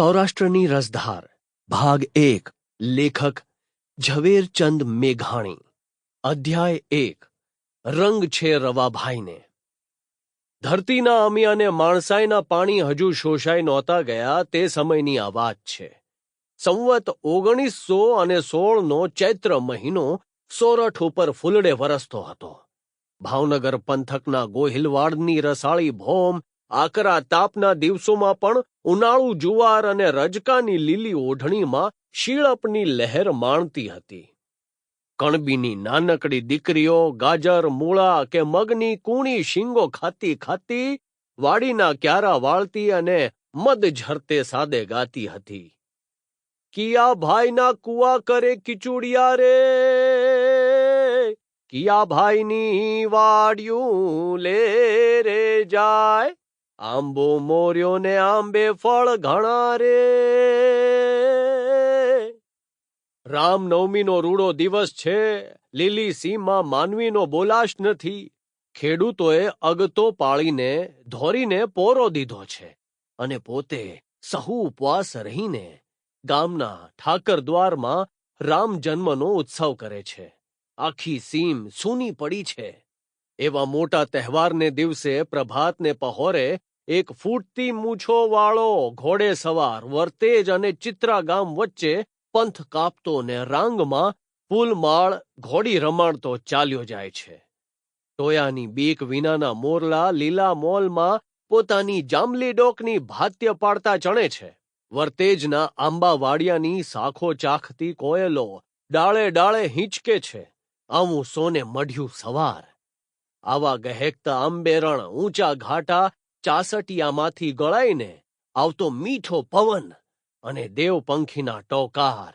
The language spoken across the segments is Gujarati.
સૌરાષ્ટ્રની રસધાર, ભાગ એક, લેખક ઝવેરચંદ મેઘાણી, અધ્યાય એક, રંગ છે રવાભાઈને. ધરતીના અમી માણસાઈના પાણી હજુ શોષાઈ નહોતા ગયા, તે સમયની આ વાત છે. સંવત ઓગણીસો અને સોળનો ચૈત્ર મહિનો સોરઠ ઉપર ફૂલડે વરસતો હતો. ભાવનગર પંથકના ગોહિલવાડની રસાળી ભોમ આકરા તાપના દિવસોમાં પણ ઉનાળુ જુવાર અને રજકાની લીલી ઓઢણીમાં શીળપની લહેર માણતી હતી. કણબીની નાનકડી દીકરીઓ, ગાજર, મૂળા કે મગની કૂણી શીંગો ખાતી ખાતી વાડીના ક્યારા વાળતી અને મદ ઝરતે સાદે ગાતી હતી. કિયા ભાઈના કુવા કરે કિચુડિયા રે? કિયા ભાઈની વાડિયું લે રે જાય? આંબો મોર્યો ને આંબે ફળ ઘણા રે. રામનવમીનો રૂડો દિવસ છે. લીલી સીમમાં માનવીનો બોલાશ નથી. ખેડૂતોએ અગતો પાળીને, ધોરીને પોરો દીધો છે અને પોતે સહુ ઉપવાસ રહીને ગામના ઠાકર દ્વારમાં રામ જન્મનો ઉત્સવ કરે છે. આખી સીમ સૂની પડી છે. એવા મોટા તહેવારને દિવસે પ્રભાતને પહોરે એક ફૂટતી મૂછો વાળો ઘોડે સવાર, વર્તેજ અને ચિત્રા ગામ વચ્ચે પંથ કાપતો ને રાંગમાં ફૂલમાળ ઘોડી રમાડતો ચાલ્યો જાય છે. ટોયાની બીક વિનાના મોરલા લીલા મોલમાં પોતાની જાંબલી ડોકની ભાત્ય પાડતા ચણે છે. વર્તેજના આંબા વાડિયાની સાખો ચાખતી કોયલો ડાળે ડાળે હિંચકે છે. આવું સોને મઢ્યું સવાર. આવા ગહેકતા આંબેરણ ઊંચા ઘાટા ચાસટિયામાંથી ગળાઈને આવતો મીઠો પવન અને દેવપંખીના ટોકાર.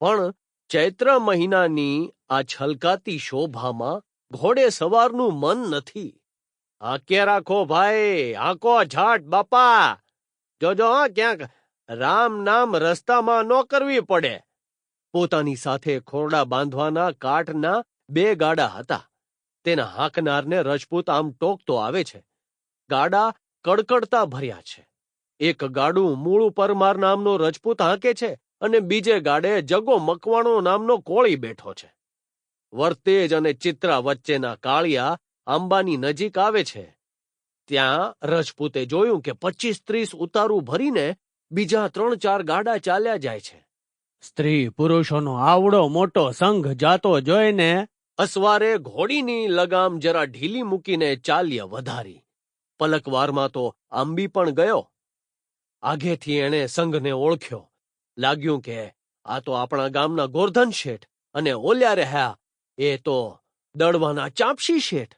પણ ચૈત્ર મહિનાની આ છલકાતી શોભામાં ઘોડે સવારનું મન નથી. આંકે રાખો ભાઈ આંકો ઝાટ બાપા! જોજો હા, ક્યાંક રામ નામ રસ્તામાં ન કરવી પડે. પોતાની સાથે ખોરડા બાંધવાના કાઠના બે ગાડા હતા. તેના હાંકનારને રજપૂત આમ ટોકતો આવે છે. ગાડા કડકડતા ભર્યા છે. એક ગાડું મૂળું પરમાર નામનો રજપૂત હાંકે છે અને બીજે ગાડે જગો મકવાણો નામનો કોળી બેઠો છે. વર્તેજ અને ચિત્રા વચ્ચેના કાળિયા આંબાની નજીક આવે છે. ત્યાં રજપૂતે જોયું કે પચીસ ત્રીસ ઉતારું ભરીને બીજા ત્રણ ચાર ગાડા ચાલ્યા જાય છે. સ્ત્રી પુરુષોનો આવડો મોટો સંઘ જાતો જોઈને અસવારે ઘોડીની લગામ જરા ઢીલી મૂકીને ચાલ્ય વધારી. પલકવારમાં તો આંબી પણ ગયો. આગેથી એણે સંઘને ઓળખ્યો. લાગ્યું કે આ તો આપણા ગામના ગોરધન શેઠ અને ઓલ્યા રહ્યા. એ તો દળવાના ચાંપસી શેઠ.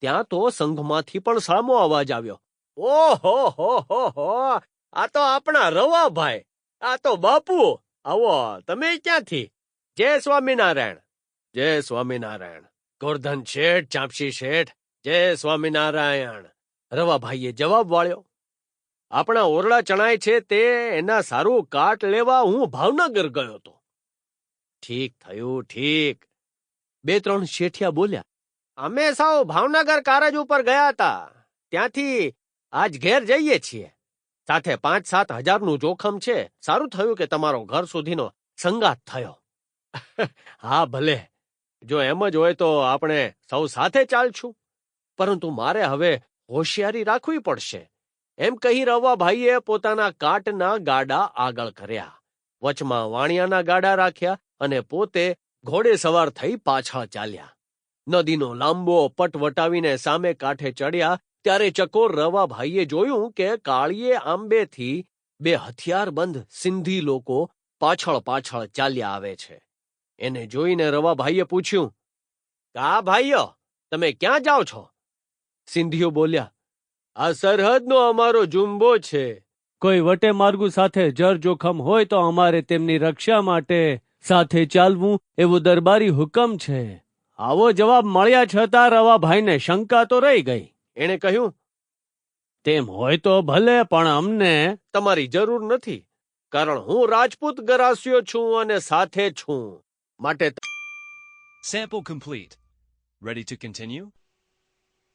ત્યાં તો સંઘમાંથી પણ સામો અવાજ આવ્યો. ઓહો, હો હો હો, આ તો આપણા રવાભાઈ. આ તો બાપુ. આવો, તમે ક્યાંથી? જય સ્વામિનારાયણ. જય સ્વામિનારાયણ. ગોરધન શેઠ, ચાંપસી શેઠ. જય સ્વામિનારાયણ. રવાભાઈએ જવાબ વાળ્યો, આપણા ઓરડા ચણાય છે તે એના સારું કાટ લેવા હું ભાવનગર ગયો હતો. ઠીક થયું, ઠીક. બે ત્રણ શેઠિયા બોલ્યા, અમે સાવ ભાવનગર કારજ ઉપર ગયા હતા. ત્યાંથી આજ ઘેર જઈએ છીએ. સાથે પાંચ સાત હજારનું જોખમ છે. સારું થયું કે તમારો ઘર સુધીનો સંગાત થયો. હા, ભલે. જો એમ જ હોય તો આપણે સૌ સાથે ચાલશું. પરંતુ મારે હવે હોશિયારી રાખવી પડશે. એમ કહી રવા ભાઈએ પોતાના કાટના ગાડા આગળ કર્યા. વચમાં વાણિયાના ગાડા રાખ્યા અને પોતે ઘોડે સવાર થઈ પાછળ ચાલ્યા. નદીનો લાંબો પટ વટાવીને સામે કાંઠે ચડ્યા, ત્યારે ચકોર રવાભાઈએ જોયું કે કાળીએ આંબેથી બે હથિયારબંધ સિંધી લોકો પાછળ પાછળ ચાલ્યા આવે છે. એને જોઈને રવાભાઈએ પૂછ્યું, કા ભાઈઓ, તમે ક્યાં જાઓ છો? સિંધીઓ બોલ્યા, આ સરહદનો અમારો જુંબો છે. કોઈ વટે માર્ગુ સાથે જર જોખમ હોય તો અમારે તેમની રક્ષા માટે સાથે ચાલવું એવું દરબારી હુકમ છે. આવો જવાબ મળ્યા છતાં રવાભાઈને શંકા તો રહી ગઈ. એણે કહ્યું, તેમ હોય તો ભલે, પણ અમને તમારી જરૂર નથી, કારણ હું રાજપૂત ગરાસ્યો છું અને સાથે છું. માટે sample complete ready to continue?